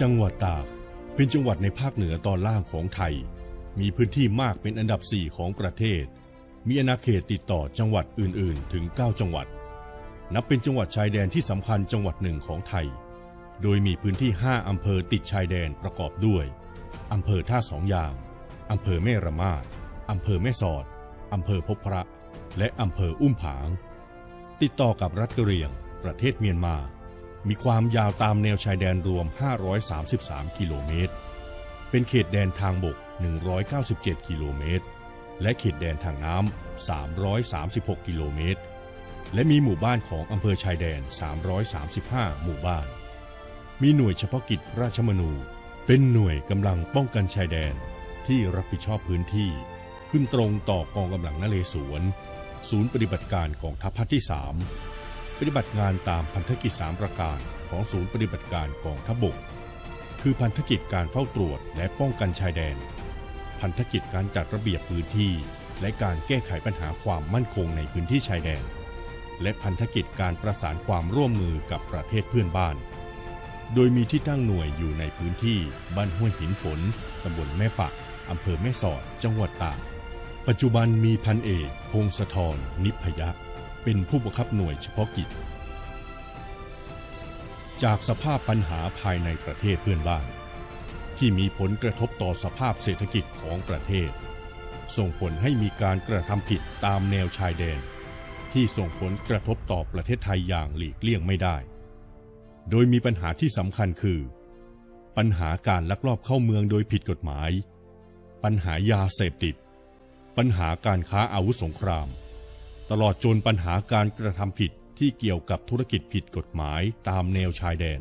จังหวัดตากเป็นจังหวัดในภาคเหนือตอนล่างของไทย มีพื้นที่มากเป็นอันดับ 4 ของประเทศ มีอาณาเขตติดต่อจังหวัดอื่น ๆ ถึง 9 จังหวัด นับเป็นจังหวัดชายแดนที่สำคัญจังหวัดหนึ่งของไทย โดยมีพื้นที่ 5 อำเภอติดชายแดนประกอบด้วย อำเภอท่าสองยาง อำเภอแม่ระมาดอำเภอแม่สอด อำเภอพบพระ และอำเภออุ้มผาง ติดต่อกับรัฐกะเหรี่ยง ประเทศเมียนมา มีความยาวตามแนวชายแดนรวม 533 กิโลเมตร เป็นเขตแดนทางบก 197 กิโลเมตร และเขตแดนทางน้ำ 336 กิโลเมตร และมีหมู่บ้านของอำเภอชายแดน 335 หมู่บ้าน มีหน่วยเฉพาะกิจราชมนู เป็นหน่วยกำลังป้องกันชายแดนที่รับผิดชอบพื้นที่ ขึ้นตรงต่อกองกำลังนเรศวร ศูนย์ปฏิบัติการกองทัพภาคที่ 3 ปฏิบัติงานตามพันธกิจ 3 ประการของศูนย์ปฏิบัติการกองทัพบก คือพันธกิจการเฝ้าตรวจและป้องกันชายแดน พันธกิจการจัดระเบียบพื้นที่ และการแก้ไขปัญหาความมั่นคงในพื้นที่ชายแดน และพันธกิจการประสานความร่วมมือกับประเทศเพื่อนบ้าน โดยมีที่ตั้งหน่วยอยู่ในพื้นที่บ้านห้วยหินฝนตำบลแม่ปะอำเภอแม่สอด จังหวัดตาก ปัจจุบันมีพันเอกพงศธรนิพยะ เป็นผู้บังคับหน่วยเฉพาะกิจ จากสภาพปัญหาภายในประเทศเพื่อนบ้าน ที่มีผลกระทบต่อสภาพเศรษฐกิจของประเทศ ส่งผลให้มีการกระทำผิดตามแนวชายแดน ที่ส่งผลกระทบต่อประเทศไทยอย่างหลีกเลี่ยงไม่ได้ โดยมีปัญหาที่สำคัญคือ ปัญหาการลักลอบเข้าเมืองโดยผิดกฎหมาย ปัญหายาเสพติด ปัญหาการค้าอาวุธสงคราม ตลอดจนปัญหาการกระทำผิดที่เกี่ยวกับธุรกิจผิดกฎหมายตามแนวชายแดน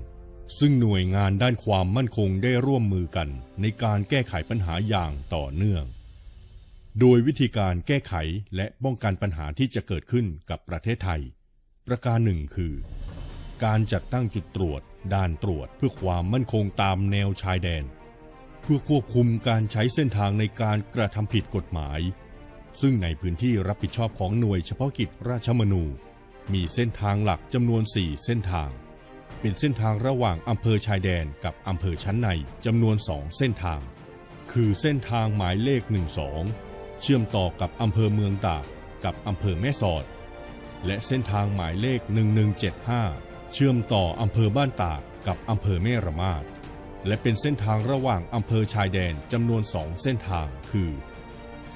ซึ่งหน่วยงานด้านความมั่นคงได้ร่วมมือกัน ในการแก้ไขปัญหาอย่างต่อเนื่อง โดยวิธีการแก้ไขและป้องกันปัญหาที่จะเกิดขึ้นกับประเทศไทย ประการหนึ่งคือ การจัดตั้งจุดตรวจ ด่านตรวจเพื่อความมั่นคงตามแนวชายแดน เพื่อควบคุมการใช้เส้นทางในการกระทำผิดกฎหมาย ซึ่งในพื้นที่รับผิดชอบของหน่วยเฉพาะกิจราชมนู มีเส้นทางหลักจำนวน 4 เส้นทาง เป็นเส้นทางระหว่างอำเภอชายแดนกับอำเภอชั้นในจำนวน 2 เส้นทาง คือเส้นทางหมายเลข 12 เชื่อมต่อกับอำเภอเมืองตากกับอำเภอแม่สอด และเส้นทางหมายเลข 1175 เชื่อมต่ออำเภอบ้านตากกับอำเภอแม่ระมาดและเป็นเส้นทางระหว่างอำเภอชายแดนจำนวน 2 เส้นทาง คือ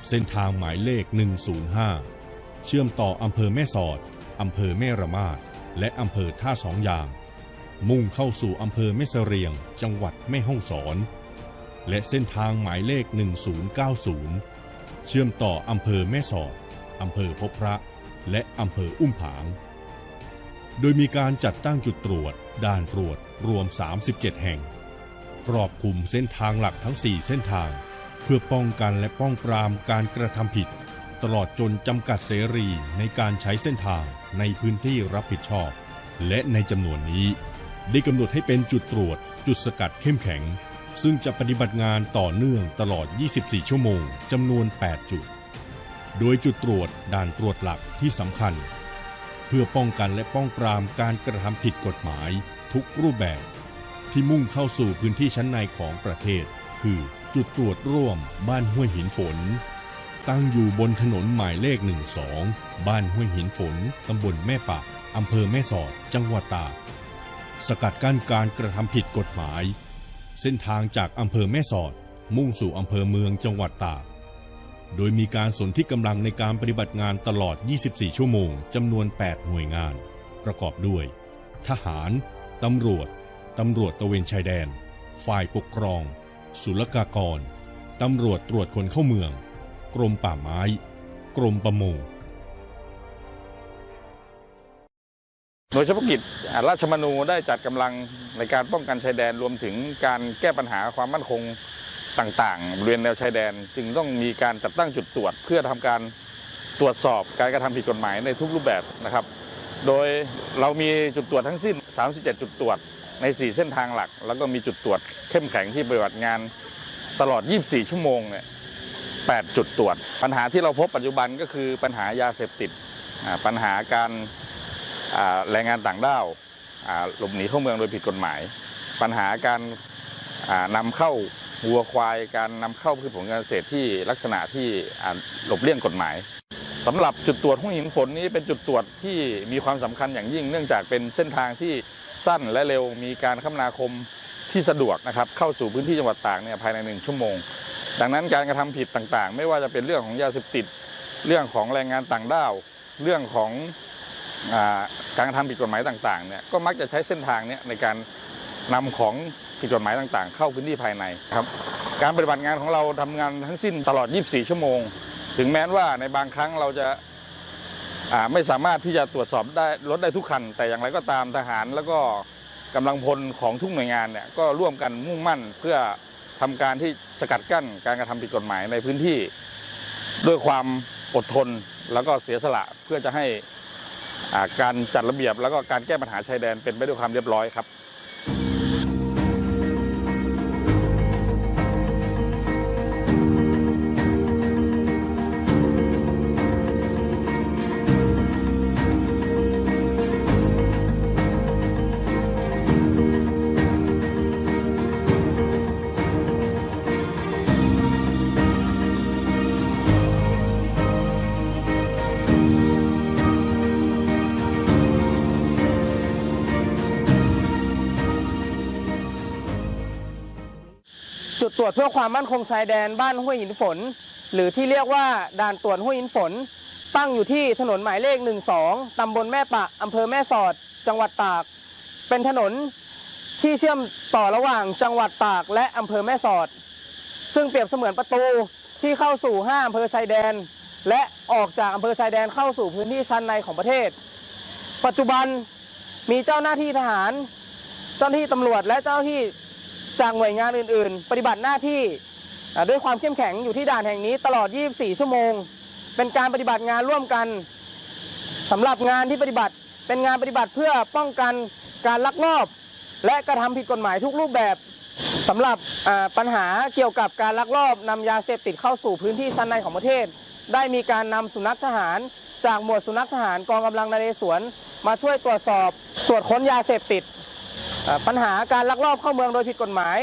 เส้นทางหมายเลข 105 เชื่อมต่ออำเภอแม่สอด อำเภอแม่ระมาด และอำเภอท่าสองยาง มุ่งเข้าสู่อำเภอแม่เสรียง จังหวัดแม่ฮ่องสอน และเส้นทางหมายเลข 1090 เชื่อมต่ออำเภอแม่สอด อำเภอพบพระ และอำเภออุ้มผาง โดยมีการจัดตั้งจุดตรวจ ด่านตรวจรวม 37 แห่ง ครอบคลุมเส้นทางหลักทั้ง 4 เส้นทาง เพื่อป้องกันและป้องปรามการกระทำผิด ตลอดจนจำกัดเสรีในการใช้เส้นทางในพื้นที่รับผิดชอบ และในจำนวนนี้ ได้กำหนดให้เป็นจุดตรวจ จุดสกัดเข้มแข็ง ซึ่งจะปฏิบัติงานต่อเนื่องตลอด 24 ชั่วโมงจำนวน 8 จุด โดยจุดตรวจด่านตรวจหลักที่สำคัญ เพื่อป้องกันและป้องปรามการกระทำผิดกฎหมาย ทุกรูปแบบ ที่มุ่งเข้าสู่พื้นที่ชั้นในของประเทศ คือ จุดตรวจร่วมบ้านห้วยหินฝน ตั้งอยู่บนถนนหมายเลข 12 บ้านห้วยหินฝน ตำบลแม่ปะอำเภอแม่สอด จังหวัดตาก สกัดกั้นการกระทำผิดกฎหมาย เส้นทางจากอำเภอแม่สอด มุ่งสู่อำเภอเมืองจังหวัดตาก โดยมีการสนที่กำลังในการปฏิบัติงานตลอด 24 ชั่วโมงจำนวน 8 หน่วยงาน ประกอบด้วย ทหาร ตำรวจ ตำรวจตะเวนชายแดน ฝ่ายปกครอง ศุลกากร ตำรวจตรวจคนเข้าเมือง กรมป่าไม้ กรมประมงหน่วยเฉพาะกิจราชมนูได้จัดกำลังในการป้องกันชายแดนรวมถึงการแก้ปัญหาความมั่นคงต่างๆบริเวณแนวชายแดน จึงต้องมีการจัดตั้งจุดตรวจ เพื่อทำการตรวจสอบการกระทำผิดกฎหมายในทุกรูปแบบนะครับ โดยเรามีจุดตรวจทั้งสิ้น 37 จุดตรวจ ใน 4 เส้นทางหลัก แล้วก็มีจุดตรวจเข้มแข็งที่ปฏิบัติงานตลอด 24 ชั่วโมงเนี่ย8จุดตรวจ ปัญหาที่เราพบปัจจุบันก็คือปัญหายาเสพติดปัญหาการแรงงานต่างด้าวหลบหนีเข้าเมืองโดยผิดกฎหมาย ปัญหาการอ่านำเข้าวัวควาย การนำเข้าพืชผลการเกษตรที่ลักษณะที่หลบเลี่ยงกฎหมาย สำหรับจุดตรวจห้วยหินฝนนี้เป็นจุดตรวจที่มีความสำคัญอย่างยิ่ง เนื่องจากเป็นเส้นทางที่สั้นและเร็วมีการคมนาคมที่สะดวกนะครับเข้าสู่พื้นที่จังหวัดตากเนี่ยภายในหนึ่งชั่วโมง ดังนั้นการกระทำผิดต่างๆ ไม่ว่าจะเป็นเรื่องของยาเสพติด เรื่องของแรงงานต่างด้าว เรื่องของอการกระทำผิดกฎหมายต่างๆเนี่ยก็มักจะใช้เส้นทางเนี้ในการนำของผิดกฎหมายต่างๆ เข้าพื้นที่ภายในครับการปฏิบัติงานของเราทำงานทั้งสิ้นตลอด 24 ชั่วโมง ถึงแม้ว่าในบางครั้งเราจะาไม่สามารถที่จะตรวจสอบได้รถได้ทุกคัน แต่อย่างไรก็ตามทหารแล้วก็กำลังพลของทุกหน่วยงานเนี่ยก็ร่วมกันมุ่งมั่นเพื่อทำการที่สกัดกั้นการกระทำผิดกฎหมายในพื้นที่ ด้วยความอดทนแล้วก็เสียสละเพื่อจะให้การจัดระเบียบแล้วก็การแก้ปัญหาชายแดนเป็นไปด้วยความเรียบร้อยครับ จุดตรวจเพื่อความมั่นคงชายแดนบ้านห้วยหินฝน หรือที่เรียกว่าด่านตรวจห้วยหินฝน ตั้งอยู่ที่ถนนหมายเลข 12 ตำบลแม่ปะอำเภอแม่สอด จังหวัดตาก เป็นถนนที่เชื่อมต่อระหว่างจังหวัดตากและอำเภอแม่สอด ซึ่งเปรียบเสมือนประตูที่เข้าสู่ห้าอำเภอชายแดน และออกจากอำเภอชายแดนเข้าสู่พื้นที่ชั้นในของประเทศ ปัจจุบันมีเจ้าหน้าที่ทหาร เจ้าหน้าที่ตำรวจและเจ้าหน้าที่ จากหน่วยงานอื่น ๆ ปฏิบัติหน้าที่ด้วยความเข้มแข็งอยู่ที่ด่านแห่งนี้ตลอด 24 ชั่วโมง เป็นการปฏิบัติงานร่วมกันสำหรับงานที่ปฏิบัติเป็นงานปฏิบัติเพื่อป้องกันการลักลอบ และกระทำผิดกฎหมายทุกรูปแบบสำหรับปัญหาเกี่ยวกับการลักลอบนำยาเสพติดเข้าสู่พื้นที่ชั้นในของประเทศ ได้มีการนำสุนัขทหาร จากหมวดสุนัขทหารกองกำลังนเรศวรมาช่วยตรวจสอบตรวจค้นยาเสพติด ปัญหาการลักลอบเข้าเมืองโดยผิดกฎหมาย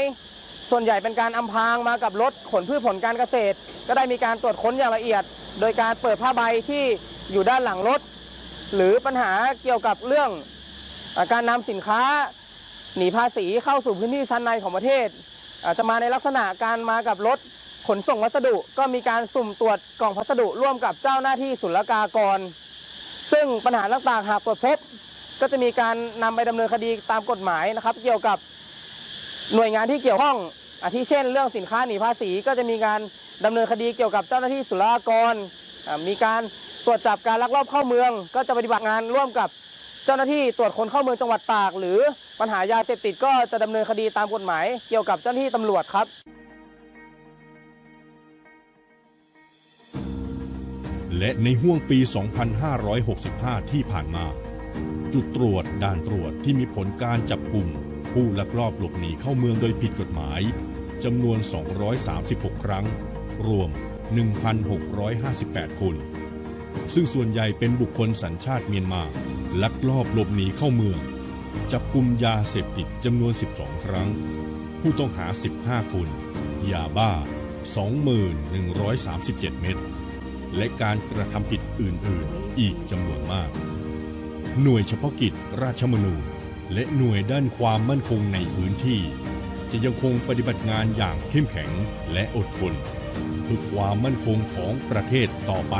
ส่วนใหญ่เป็นการอำพรางมากับรถขนพืชผลการเกษตร ก็ได้มีการตรวจค้นอย่างละเอียด โดยการเปิดผ้าใบที่อยู่ด้านหลังรถ หรือปัญหาเกี่ยวกับเรื่องอการนำสินค้าหนีภาษีเข้าสู่พื้นที่ชั้นในของประเทศอาจจะมาในลักษณะการมากับรถขนส่งวัสดุก็มีการสุ่มตรวจกล่องพัสดุร่วมกับเจ้าหน้าที่ศุลกากร ซึ่งปัญหาต่างๆหากตรวจพบ ก็จะมีการนำไปดำเนินคดีตามกฎหมายนะครับ เกี่ยวกับหน่วยงานที่เกี่ยวข้องอาทิเช่น เรื่องสินค้าหนีภาษี ก็จะมีการดำเนินคดีเกี่ยวกับเจ้าหน้าที่ศุลกากรอ่ามีการตรวจจับการลักลอบเข้าเมือง ก็จะปฏิบัติงานร่วมกับเจ้าหน้าที่ตรวจคนเข้าเมืองจังหวัดตาก หรือปัญหายาเสพติดก็จะดำเนินคดีตามกฎหมาย เกี่ยวกับเจ้าหน้าที่ตำรวจครับ และในห่วงปี 2565 ที่ผ่านมา จุดตรวจด่านตรวจที่มีผลการจับกลุ่ม ผู้ลักลอบหลบหนีเข้าเมืองโดยผิดกฎหมายจำนวน 236 ครั้ง รวม 1,658 คน ซึ่งส่วนใหญ่เป็นบุคคลสัญชาติเมียนมา ลักลอบหลบหนีเข้าเมือง จับกลุ่มยาเสพติดจำนวน 12 ครั้ง ผู้ต้องหา 15 คน ยาบ้า 2137 เม็ด และการกระทำผิดอื่น ๆ อีกจำนวนมาก หน่วยเฉพาะกิจราชมนู และหน่วยด้านความมั่นคงในพื้นที่ จะยังคงปฏิบัติงานอย่างเข้มแข็งและอดทนเพื่อความมั่นคงของประเทศต่อไป